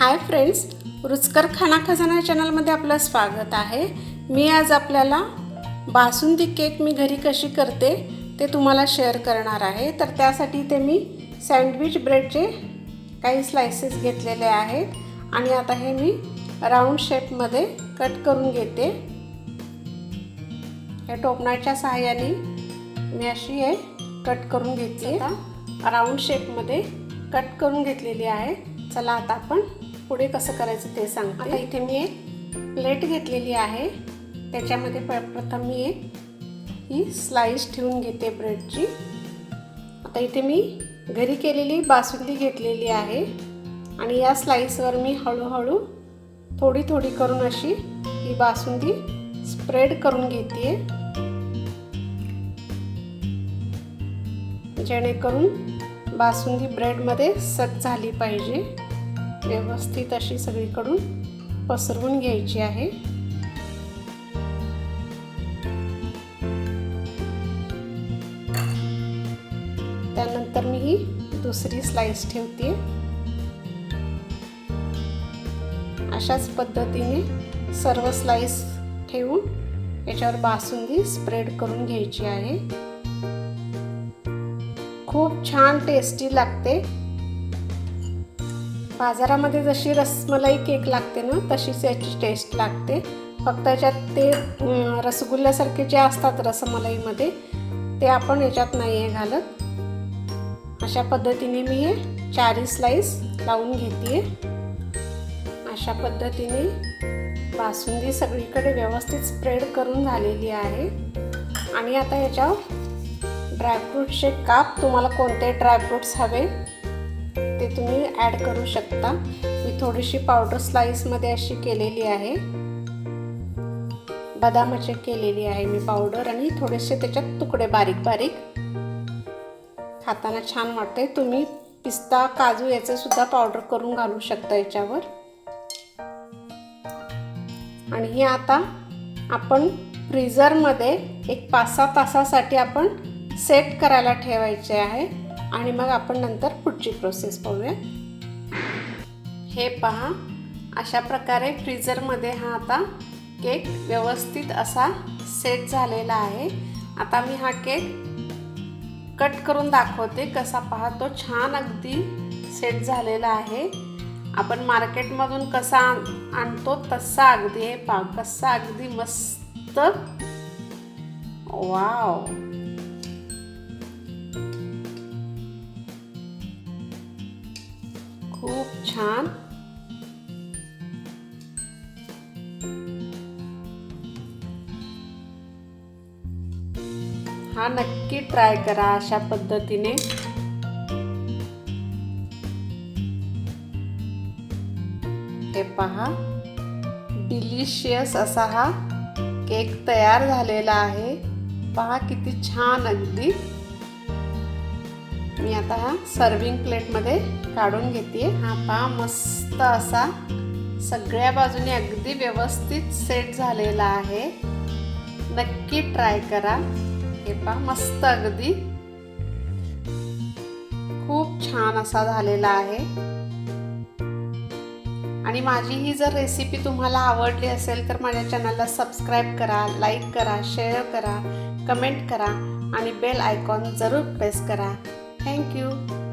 Hi friends रुचकर खाना खजाना चॅनलमध्ये आपलं स्वागत आहे. मी आज आपल्याला बासुंदी केक मी घरी कशी करते ते तुम्हाला शेअर करणार आहे. तर त्यासाठी ते मी सँडविच ब्रेडचे काही स्लायसेस घेतलेले आहेत. आणि आता हे मी राऊंड शेपमध्ये कट करून घेते. या टोपणाच्या सहाय्याने मी अशी हे कट करून घेतली. राऊंड शेपमध्ये कट करून घेतलेली आहे. चला आता आपण पुढे कसं करायचं ते सांगते. आता इथे मी एक प्लेट घेतलेली आहे. त्याच्यामध्ये प प्रथम मी एक ही स्लाईस ठेवून घेते ब्रेडची. आता इथे मी घरी केलेली बासुंदी घेतलेली आहे. आणि या स्लाईसवर मी हळूहळू थोडी थोडी करून अशी ही बासुंदी स्प्रेड करून घेते जेणेकरून बासुंदी ब्रेडमध्ये सट झाली पाहिजे. व्यवस्थित अशी सगळीकडून पसरवून घ्यायची आहे. त्यानंतर मी ही दुसरी स्लाइस ठेवते. अशाच पद्धतीने सर्व स्लाइस ठेवून याच्यावर बासुंदी स्प्रेड करून घ्यायची आहे. खूप छान टेस्टी लागते. बाजारामध्ये जशी रसमलाई केक लागते ना तशीच याची टेस्ट लागते. फक्त याच्यात ते रसगुल्ल्यासारखे जे असतात रसमलाईमध्ये ते आपण याच्यात नाही आहे घालत. अशा पद्धतीने मी हे चारी स्लाईस लावून घेते अशा पद्धतीने बासुंदी सगळीकडे व्यवस्थित स्प्रेड करून झालेली आहे. आणि आता याच्यावर ड्रायफ्रूटचे काप तुम्हाला कोणते ड्रायफ्रूट्स हवे ते तुम्ही ॲड करू शकता. मी थोडीशी पावडर स्लाईसमध्ये अशी केलेली आहे. बदामाचे केलेली आहे मी पावडर आणि थोडेसे त्याच्यात तुकडे बारीक बारीक. खाताना छान वाटते तुम्ही पिस्ता काजू याचे सुद्धा पावडर करून घालू शकता याच्यावर. आणि हे आता आपण फ्रीझरमध्ये एक पाच सहा तासासाठी आपण सेट करायला ठेवायचे आहे. आणि मग आपण नंतर पुढची प्रोसेस पाहूया. हे पहा अशा प्रकारे फ्रीझरमध्ये हा आता केक व्यवस्थित असा सेट झालेला आहे. आता मी हा केक कट करून दाखवते कसा पहा तो छान अगदी सेट झालेला आहे. आपण मार्केटमधून कसा आणतो तसा अगदी हे पहा कसा अगदी मस्त. वाव छान. हा नक्की ट्राय करा अशा पद्धतीने. हे पहा. डिलिशियस असा हा केक तयार झालेला आहे. पहा किती छान अगदी. मी आता हा सर्विंग प्लेटमध्ये काढून घेते हा पहा मस्त असा सगळ्या बाजूने अगदी व्यवस्थित सेट झालेला आहे. नक्की ट्राय करा. हे पहा मस्त अगदी. खूप छान असा झालेला आहे. आणि माझी ही जर रेसिपी तुम्हाला आवडली असेल तर माझ्या चॅनलला सबस्क्राईब करा लाईक करा शेअर करा कमेंट करा आणि बेल आयकॉन जरूर प्रेस करा. Thank you.